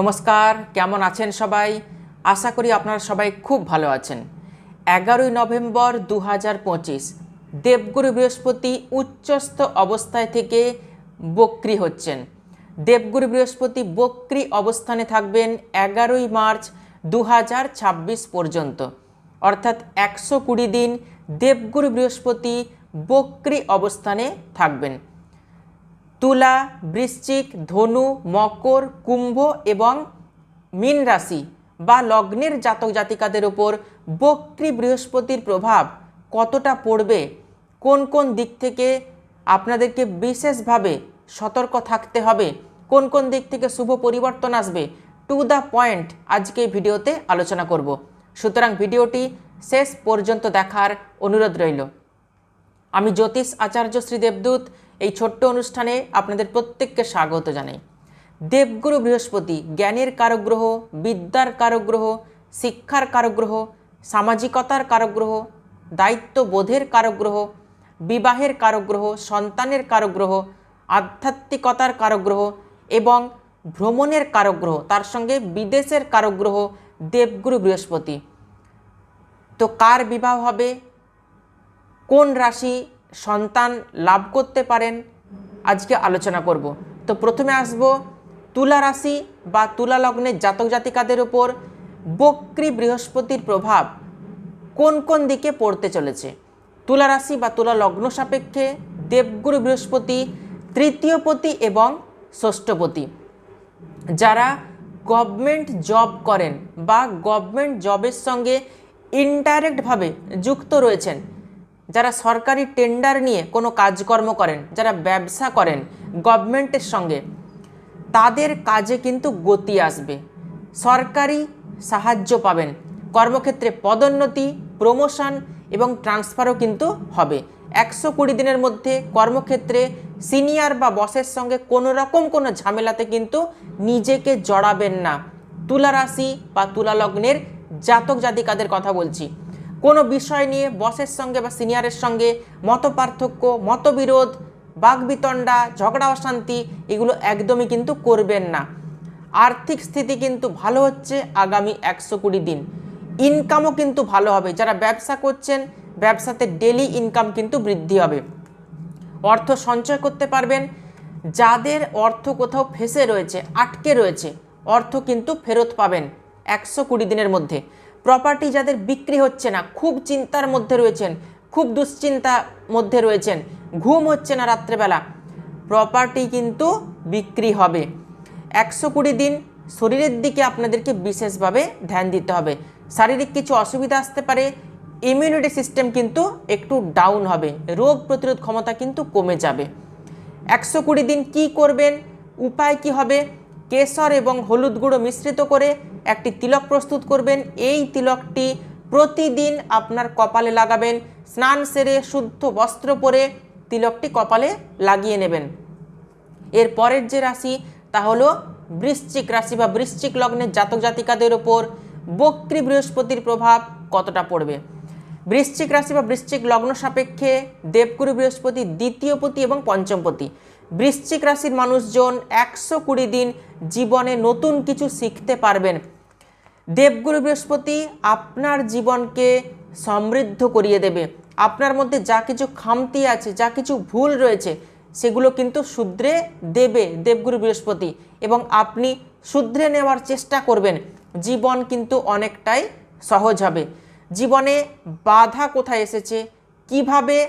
নমস্কার, কেমন আছেন সবাই? আশা করি আপনারা সবাই খুব ভালো আছেন। এগারোই নভেম্বর দু হাজার পঁচিশ, দেবগুরু বৃহস্পতি উচ্চস্থ অবস্থায় থেকে বক্রি হচ্ছেন। দেবগুরু বৃহস্পতি বক্রি অবস্থানে থাকবেন এগারোই মার্চ দু হাজার ছাব্বিশ পর্যন্ত। অর্থাৎ একশো কুড়ি দিন দেবগুরু বৃহস্পতি বক্রি অবস্থানে থাকবেন। তুলা, বৃশ্চিক, ধনু, মকর, কুম্ভ এবং মীন রাশি বা লগ্নের জাতক জাতিকাদের ওপর বক্রী বৃহস্পতির প্রভাব কতটা পড়বে? কোন কোন দিক থেকে আপনাদেরকে বিশেষভাবে সতর্ক থাকতে হবে? কোন কোন দিক থেকে শুভ পরিবর্তন আসবে? টু দ্য পয়েন্ট আজকে ভিডিওতে আলোচনা করব। সুতরাং ভিডিওটি শেষ পর্যন্ত দেখার অনুরোধ রইল। আমি জ্যোতিষ আচার্য শ্রী দেবদূত। এই ছোট্ট অনুষ্ঠানে আপনাদের প্রত্যেককে স্বাগত জানাই। দেবগুরু বৃহস্পতি, জ্ঞানের কারগ্রহ, বিদ্যার কারক গ্রহ শিক্ষার কারগ্রহ, সামাজিকতার কারগ্রহ, দায়িত্ববোধের কারগ্রহ, বিবাহের কারগ্রহ, সন্তানের কারগ্রহ, আধ্যাত্মিকতার কারগ্রহ এবং ভ্রমণের কারগ্রহ, তার সঙ্গে বিদেশের কারগ্রহ দেবগুরু বৃহস্পতি। তো কার বিবাহ হবে? কোন রাশি? সন্তান লাভ করতে পারেন, আজকে আলোচনা করব। তো প্রথমে আসব তুলা রাশি বা তুলা লগ্নের জাতক জাতিকাদের ওপর বক্রী বৃহস্পতির প্রভাব কোন কোন দিকে পড়তে চলেছে? তুলা রাশি বা তুলা লগ্ন সাপেক্ষে দেবগুরু বৃহস্পতি, তৃতীয়পতি এবং ষষ্ঠপতি। যারা গভর্নমেন্ট জব করেন বা গভর্নমেন্ট জবের সঙ্গে ইনডাইরেক্টভাবে যুক্ত রয়েছেন যারা সরকারি টেন্ডার নিয়ে কোনো কাজকর্ম করেন, যারা ব্যবসা করেন গভর্নমেন্টের সঙ্গে, তাদের কাজে কিন্তু গতি আসবে। সরকারি সাহায্য পাবেন। কর্মক্ষেত্রে পদোন্নতি প্রমোশন এবং ট্রান্সফারও কিন্তু হবে। একশো কুড়ি দিনের মধ্যে কর্মক্ষেত্রে সিনিয়র বা বসের সঙ্গে কোনো রকম কোনো ঝামেলাতে কিন্তু নিজেকে জড়াবেন না। তুলা রাশি বা তুলা লগ্নের জাতক জাতিকাদের কথা বলছি। কোনো বিষয় নিয়ে বসের সঙ্গে বা সিনিয়রের সঙ্গে মত পার্থক্য মতবিরোধ বাগবিতণ্ডা ঝগড়া, অশান্তি এগুলো একদমই কিন্তু করবেন না। আর্থিক স্থিতি কিন্তু ভালো হচ্ছে আগামী একশো কুড়ি দিন। ইনকামও কিন্তু ভালো হবে। যারা ব্যবসা করছেন, ব্যবসাতে ডেলি ইনকাম কিন্তু বৃদ্ধি হবে। অর্থ সঞ্চয় করতে পারবেন। যাদের অর্থ কোথাও ফেসে রয়েছে, আটকে রয়েছে, অর্থ কিন্তু ফেরত পাবেন একশো কুড়ি দিনের মধ্যে। প্রপার্টি যাদের বিক্রি হচ্ছে না, খুব চিন্তার মধ্যে রয়েছেন, খুব দুশ্চিন্তা মধ্যে রয়েছেন, ঘুম হচ্ছে না রাত্রেবেলা। প্রপার্টি কিন্তু বিক্রি হবে। একশো কুড়ি দিন শরীরের দিকে আপনাদেরকে বিশেষভাবে ধ্যান দিতে হবে। শারীরিক কিছু অসুবিধা আসতে পারে ইমিউনিটি সিস্টেম কিন্তু একটু ডাউন হবে, রোগ প্রতিরোধ ক্ষমতা কিন্তু কমে যাবে। একশো কুড়ি দিন কি করবেন, উপায় কি হবে কেশর এবং হলুদ গুঁড়ো মিশ্রিত করে একটি তিলক প্রস্তুত করবেন। এই তিলকটি প্রতিদিন আপনার কপালে লাগাবেন। স্নান সেরে শুদ্ধ বস্ত্র পরে তিলকটি কপালে লাগিয়ে নেবেন। এর পরের যে রাশি তা হলো বৃশ্চিক রাশি বা বৃশ্চিক লগ্নের জাতক জাতিকাদের ওপর বক্রী বৃহস্পতির প্রভাব কতটা পড়বে? বৃশ্চিক রাশি বা বৃশ্চিক লগ্ন সাপেক্ষে দেবগুরু বৃহস্পতি দ্বিতীয়পতি এবং পঞ্চমপতি বৃশ্চিক রাশির মানুষজন একশো কুড়ি দিন জীবনে নতুন কিছু শিখতে পারবেন। দেবগুরু বৃহস্পতি আপনার জীবনকে সমৃদ্ধ করিয়ে দেবে। আপনার মধ্যে যা কিছু খামতি আছে, যা কিছু ভুল রয়েছে, সেগুলো কিন্তু শুধরে দেবে দেবগুরু বৃহস্পতি এবং আপনি শুধরে নেওয়ার চেষ্টা করবেন। জীবন কিন্তু অনেকটাই সহজ হবে। জীবনে বাধা কোথায় এসেছে? কীভাবে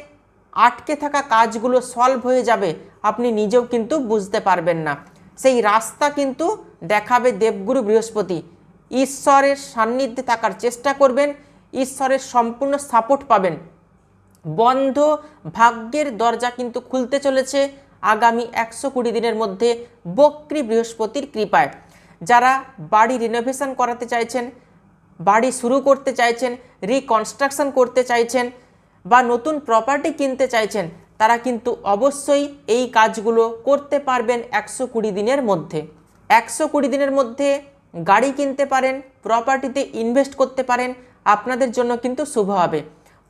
আটকে থাকা কাজগুলো সলভ হয়ে যাবে? আপনি নিজেও কিন্তু বুঝতে পারবেন না। সেই রাস্তা কিন্তু দেখাবে দেবগুরু বৃহস্পতি। ঈশ্বরের সান্নিধ্যে থাকার চেষ্টা করবেন, ঈশ্বরের সম্পূর্ণ সাপোর্ট পাবেন। বন্ধ ভাগ্যের দরজা কিন্তু খুলতে চলেছে আগামী একশো কুড়ি দিনের মধ্যে বক্রী বৃহস্পতির কৃপায়। যারা বাড়ি রিনোভেশন করাতে চাইছেন, বাড়ি শুরু করতে চাইছেন রিকনস্ট্রাকশন করতে চাইছেন বা নতুন প্রপার্টি কিনতে চাইছেন তারা কিন্তু অবশ্যই এই কাজগুলো করতে পারবেন একশো কুড়ি দিনের মধ্যে। একশো কুড়ি দিনের মধ্যে গাড়ি কিনতে পারেন প্রপার্টিতে ইনভেস্ট করতে পারেন, আপনাদের জন্য কিন্তু শুভ হবে।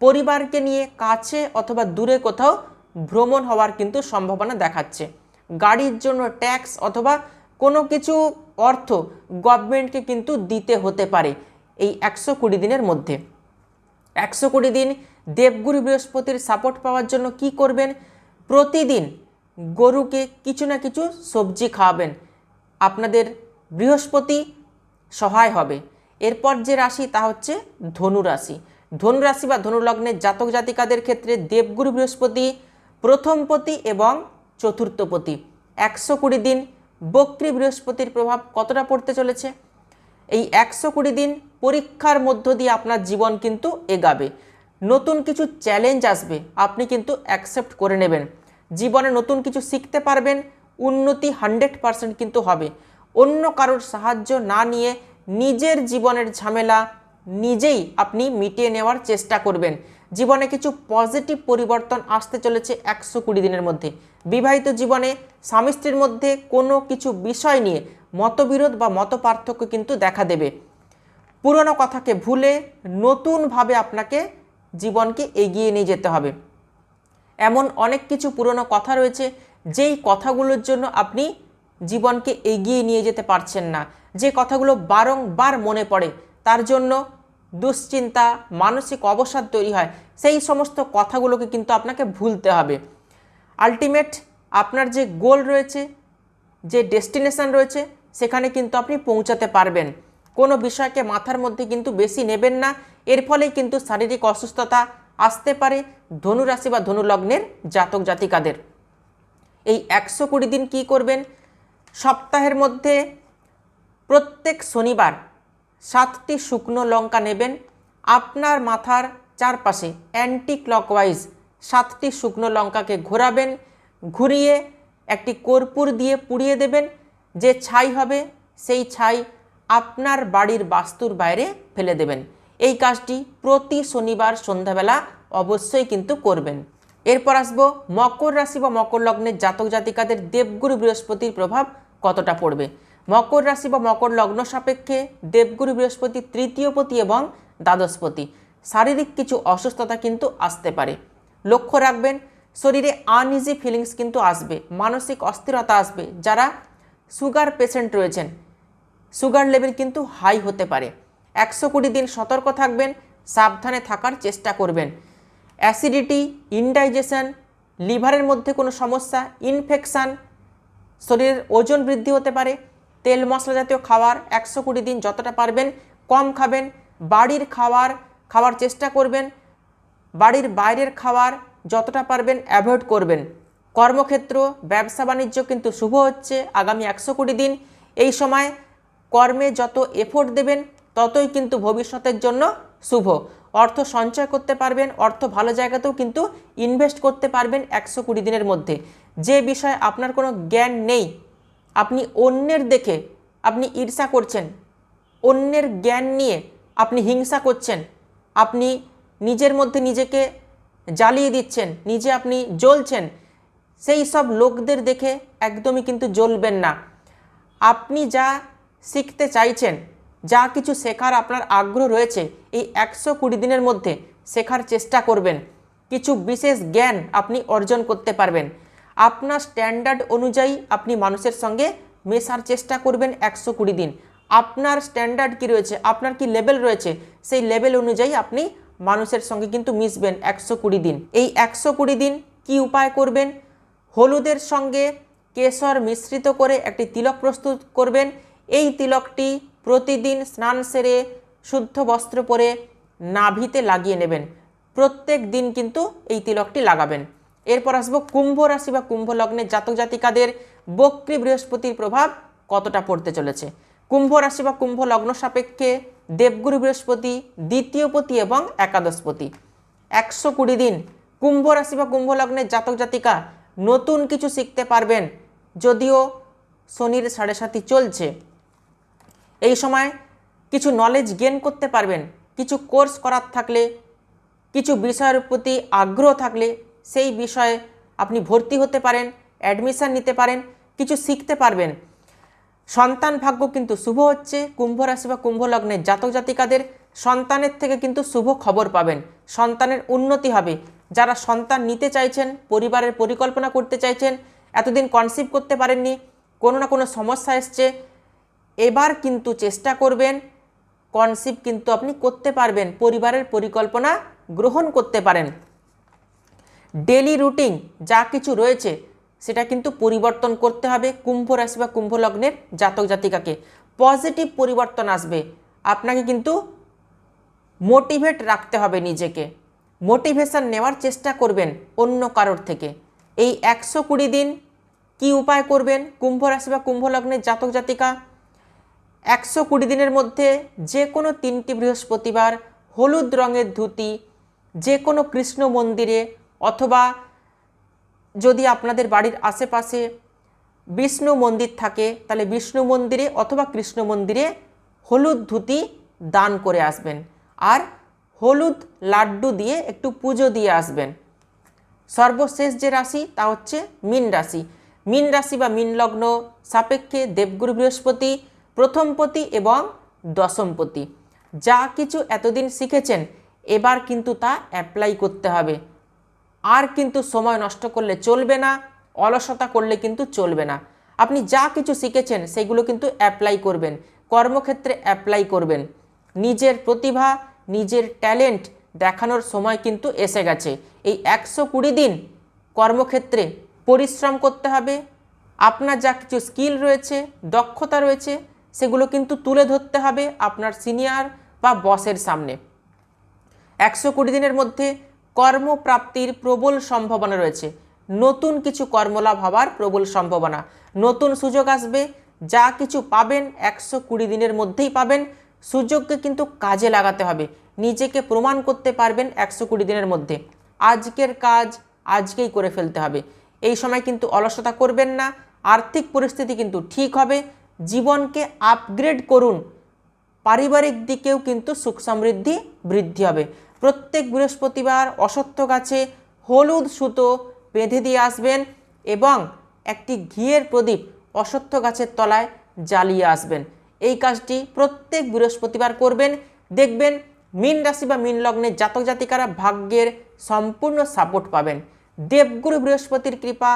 পরিবারকে নিয়ে কাছে অথবা দূরে কোথাও ভ্রমণ হওয়ার কিন্তু সম্ভাবনা দেখাচ্ছে। গাড়ির জন্য ট্যাক্স অথবা কোনো কিছু অর্থ গভর্নমেন্টকে কিন্তু দিতে হতে পারে এই একশো কুড়ি দিনের মধ্যে। একশো কুড়ি দিন দেবগুরু বৃহস্পতির সাপোর্ট পাওয়ার জন্য কি করবেন? প্রতিদিন গরুকে কিছু না কিছু সবজি খাওয়াবেন। আপনাদের বৃহস্পতি সহায় হবে। এরপর যে রাশি তা হচ্ছে ধনু রাশি ধনু রাশি বা ধনু লগ্নের জাতক জাতিকাদের ক্ষেত্রে দেবগুরু বৃহস্পতি প্রথম পতি এবং চতুর্থ পতি। একশো কুড়ি দিন বক্রী বৃহস্পতির প্রভাব কতটা পড়তে চলেছে? এই একশো কুড়ি দিন পরীক্ষার মধ্য দিয়ে আপনার জীবন কিন্তু এগাবে। নতুন কিছু চ্যালেঞ্জ আসবে, আপনি কিন্তু অ্যাকসেপ্ট করে নেবেন। জীবনে নতুন কিছু শিখতে পারবেন, উন্নতি হান্ড্রেড পারসেন্ট কিন্তু হবে। অন্য কারোর সাহায্য না নিয়ে নিজের জীবনের ঝামেলা নিজেই আপনি মিটিয়ে নেওয়ার চেষ্টা করবেন। জীবনে কিছু পজিটিভ পরিবর্তন আসতে চলেছে একশো কুড়ি দিনের মধ্যে। বিবাহিত জীবনে স্বামী স্ত্রীর মধ্যে কোনো কিছু বিষয় নিয়ে মতবিরোধ বা মত পার্থক্য কিন্তু দেখা দেবে। পুরনো কথাকে ভুলে নতুনভাবে আপনাকে জীবনকে এগিয়ে নিয়ে যেতে হবে। এমন অনেক কিছু পুরনো কথা রয়েছে, যেই কথাগুলোর জন্য আপনি জীবনকে এগিয়ে নিয়ে যেতে পারছেন না। যে কথাগুলো বারংবার মনে পড়ে, তার জন্য দুশ্চিন্তা, মানসিক অবসাদ তৈরি হয়। সেই সমস্ত কথাগুলোকে কিন্তু আপনাকে ভুলতে হবে। আলটিমেট আপনার যে গোল রয়েছে, যে ডেস্টিনেশন রয়েছে, সেখানে কিন্তু আপনি পৌঁছাতে পারবেন। কোনো বিষয়কে মাথার মধ্যে কিন্তু বেশি নেবেন না। এর ফলেই কিন্তু শারীরিক অসুস্থতা আসতে পারে ধনুরাশি বা ধনুলগ্নের জাতক জাতিকাদের। এই একশো কুড়ি দিন কী করবেন? সপ্তাহের মধ্যে প্রত্যেক শনিবার সাতটি শুকনো লঙ্কা নেবেন। আপনার মাথার চারপাশে অ্যান্টি ক্লকওয়াইজ সাতটি শুকনো লঙ্কাকে ঘোরাবেন, ঘুরিয়ে একটি কর্পূর দিয়ে পুড়িয়ে দেবেন। যে ছাই হবে সেই ছাই আপনার বাড়ির বাস্তুর বাইরে ফেলে দেবেন। এই কাজটি প্রতি শনিবার সন্ধ্যাবেলা অবশ্যই কিন্তু করবেন। এরপর আসব, মকর রাশি বা মকর লগ্নের জাতক জাতিকাদের দেবগুরু বৃহস্পতির প্রভাব কতটা পড়বে? মকর রাশি বা মকর লগ্ন সাপেক্ষে দেবগুরু বৃহস্পতি তৃতীয়পতি এবং দ্বাদশপতি। শারীরিক কিছু অসুস্থতা কিন্তু আসতে পারে। লক্ষ্য রাখবেন, শরীরে আনইজি ফিলিংস কিন্তু আসবে, মানসিক অস্থিরতা আসবে। যারা সুগার পেশেন্ট রয়েছেন সুগার লেভেল কিন্তু হাই হতে পারে। একশো কুড়ি দিন সতর্ক থাকবেন, সাবধানে থাকার চেষ্টা করবেন। অ্যাসিডিটি, ইনডাইজেশন, লিভারের মধ্যে কোনো সমস্যা, ইনফেকশান, শরীরের ওজন বৃদ্ধি হতে পারে। তেল মশলা জাতীয় খাবার একশো কুড়ি দিন যতটা পারবেন কম খাবেন। বাড়ির খাবার, খাওয়ার চেষ্টা করবেন। বাড়ির বাইরের খাবার যতটা পারবেন অ্যাভয়েড করবেন। কর্মক্ষেত্র ব্যবসা বাণিজ্য কিন্তু শুভ হচ্ছে আগামী একশো কুড়ি দিন। এই সময় কর্মে যত এফোর্ট দেবেন, ততই কিন্তু ভবিষ্যতের জন্য শুভ। অর্থ সঞ্চয় করতে পারবেন, অর্থ ভালো জায়গাতেও কিন্তু ইনভেস্ট করতে পারবেন একশো কুড়ি দিনের মধ্যে। যে বিষয়ে আপনার কোনো জ্ঞান নেই, আপনি অন্যের দেখে আপনি ঈর্ষা করছেন, অন্যের জ্ঞান নিয়ে আপনি হিংসা করছেন, আপনি নিজের মধ্যে নিজেকে জ্বালিয়ে দিচ্ছেন, নিজে আপনি জ্বলছেন, সেই সব লোকদের দেখে একদমই কিন্তু জ্বলবেন না। আপনি যা শিখতে চাইছেন, যা কিছু শেখার আপনার আগ্রহ রয়েছে, এই একশো কুড়ি দিনের মধ্যে শেখার চেষ্টা করবেন। কিছু বিশেষ জ্ঞান আপনি অর্জন করতে পারবেন। আপনার স্ট্যান্ডার্ড অনুযায়ী আপনি মানুষের সঙ্গে মেশার চেষ্টা করবেন একশো কুড়ি দিন। আপনার স্ট্যান্ডার্ড কি রয়েছে, আপনার কি লেভেল রয়েছে, সেই লেভেল অনুযায়ী আপনি মানুষের সঙ্গে কিন্তু মিশবেন একশো কুড়ি দিন। এই একশো কুড়ি দিন কি উপায় করবেন? হলুদের সঙ্গে কেশর মিশ্রিত করে একটি তিলক প্রস্তুত করবেন। এই তিলকটি প্রতিদিন স্নান সেরে শুদ্ধ বস্ত্র পরে নাভিতে লাগিয়ে নেবেন। প্রত্যেক দিন কিন্তু এই তিলকটি লাগাবেন। এরপর আসব কুম্ভ রাশি বা কুম্ভ লগ্নের জাতক জাতিকাদের বক্রী বৃহস্পতির প্রভাব কতটা পড়তে চলেছে? কুম্ভ রাশি বা কুম্ভ লগ্ন সাপেক্ষে দেবগুরু বৃহস্পতি, দ্বিতীয়পতি এবং একাদশপতি। একশো কুড়ি দিন কুম্ভ রাশি বা কুম্ভ লগ্নের জাতক জাতিকা নতুন কিছু শিখতে পারবেন। যদিও শনির সাড়ে সাথী চলছে এই সময় কিছু নলেজ গেন করতে পারবেন, কিছু কোর্স করার থাকলে, কিছু বিষয়ের প্রতি আগ্রহ থাকলে সেই বিষয়ে আপনি ভর্তি হতে পারেন অ্যাডমিশান নিতে পারেন, কিছু শিখতে পারবেন। সন্তান ভাগ্য কিন্তু শুভ হচ্ছে, কুম্ভ রাশি বা কুম্ভ লগ্নের জাতক জাতিকাদের সন্তানের থেকে কিন্তু শুভ খবর পাবেন, সন্তানের উন্নতি হবে। যারা সন্তান নিতে চাইছেন, পরিবারের পরিকল্পনা করতে চাইছেন, এতদিন কনসিভ করতে পারেননি, কোনো না কোনো সমস্যা এসছে এবার কিন্তু চেষ্টা করবেন কনসিভ কিন্তু আপনি করতে পারবেন, পরিবারের পরিকল্পনা গ্রহণ করতে পারেন। ডেলি রুটিন যা কিছু রয়েছে, সেটা কিন্তু পরিবর্তন করতে হবে কুম্ভ রাশি বা কুম্ভ লগ্নের জাতক জাতিকাকে। পজিটিভ পরিবর্তন আসবে, আপনাকে কিন্তু মোটিভেট রাখতে হবে নিজেকে। মোটিভেশন নেওয়ার চেষ্টা করবেন অন্য কারোর থেকে। এই একশো কুড়ি দিন কি উপায় করবেন? কুম্ভ রাশি বা কুম্ভ লগ্নের জাতক জাতিকা একশো কুড়ি দিনের মধ্যে যে কোনো তিনটি বৃহস্পতিবার হলুদ রঙের ধুতি, যে কোনো কৃষ্ণ মন্দিরে অথবা যদি আপনাদের বাড়ির আশেপাশে বিষ্ণু মন্দির থাকে, তাহলে বিষ্ণু মন্দিরে অথবা কৃষ্ণ মন্দিরে হলুদ ধুতি দান করে আসবেন। আর হলুদ লাড্ডু দিয়ে একটু পুজো দিয়ে আসবেন। সর্বশেষ যে রাশি, তা হচ্ছে মীন রাশি। মীন রাশি বা মীন লগ্ন সাপেক্ষে দেবগুরু বৃহস্পতি প্রথমপতি এবং দশমপতি যা কিছু এতদিন শিখেছেন, এবার কিন্তু তা অ্যাপ্লাই করতে হবে। আর কিন্তু সময় নষ্ট করলে চলবে না, অলসতা করলে কিন্তু চলবে না। আপনি যা কিছু শিখেছেন, সেগুলো কিন্তু অ্যাপ্লাই করবেন, কর্মক্ষেত্রে অ্যাপ্লাই করবেন। নিজের প্রতিভা, নিজের ট্যালেন্ট দেখানোর সময় কিন্তু এসে গেছে। এই একশো কুড়ি দিন কর্মক্ষেত্রে পরিশ্রম করতে হবে। আপনার যা কিছু স্কিল রয়েছে, দক্ষতা রয়েছে সেগুলো কিন্তু তুলে ধরতে হবে আপনার সিনিয়র বা বসের সামনে। একশো কুড়ি দিনের মধ্যে কর্মপ্রাপ্তির প্রবল সম্ভাবনা রয়েছে। নতুন কিছু কর্মলাভ হওয়ার প্রবল সম্ভাবনা। নতুন সুযোগ আসবে, যা কিছু পাবেন একশো কুড়ি দিনের মধ্যেই পাবেন। সুযোগকে কিন্তু কাজে লাগাতে হবে। নিজেকে প্রমাণ করতে পারবেন একশো কুড়ি দিনের মধ্যে। আজকের কাজ আজকেই করে ফেলতে হবে। এই সময় কিন্তু অলসতা করবেন না। আর্থিক পরিস্থিতি কিন্তু ঠিক হবে। জীবনকে আপগ্রেড করুন। পারিবারিক দিকেও কিন্তু সুখ সমৃদ্ধি বৃদ্ধি হবে। প্রত্যেক বৃহস্পতিবার অসত্য গাছে হলুদ সুতো বেঁধে দিয়ে আসবেন এবং একটি ঘিয়ের প্রদীপ অসত্য গাছের তলায় জ্বালিয়ে আসবেন। এই কাজটি প্রত্যেক বৃহস্পতিবার করবেন। দেখবেন মীন রাশি বা মীন লগ্নের জাতক জাতিকারা ভাগ্যের সম্পূর্ণ সাপোর্ট পাবেন। দেবগুরু বৃহস্পতির কৃপা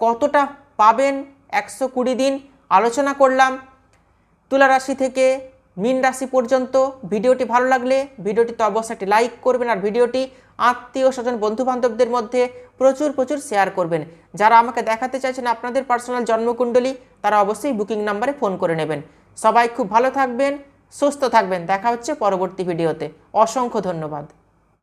কতটা পাবেন? একশো কুড়ি দিন আলোচনা করলাম। তুলা রাশি থেকে মীন রাশি পর্যন্ত ভিডিওটি ভালো লাগলে ভিডিওটিতে অবশ্যই একটি লাইক করবেন আর ভিডিওটি আত্মীয় স্বজন বন্ধু বান্ধবদের মধ্যে প্রচুর প্রচুর শেয়ার করবেন। যারা আমাকে দেখাতে চাইছেন আপনাদের পার্সোনাল জন্মকুণ্ডলী, তারা অবশ্যই বুকিং নাম্বারে ফোন করে নেবেন। সবাই খুব ভালো থাকবেন, সুস্থ থাকবেন। দেখা হচ্ছে পরবর্তী ভিডিওতে। অসংখ্য ধন্যবাদ।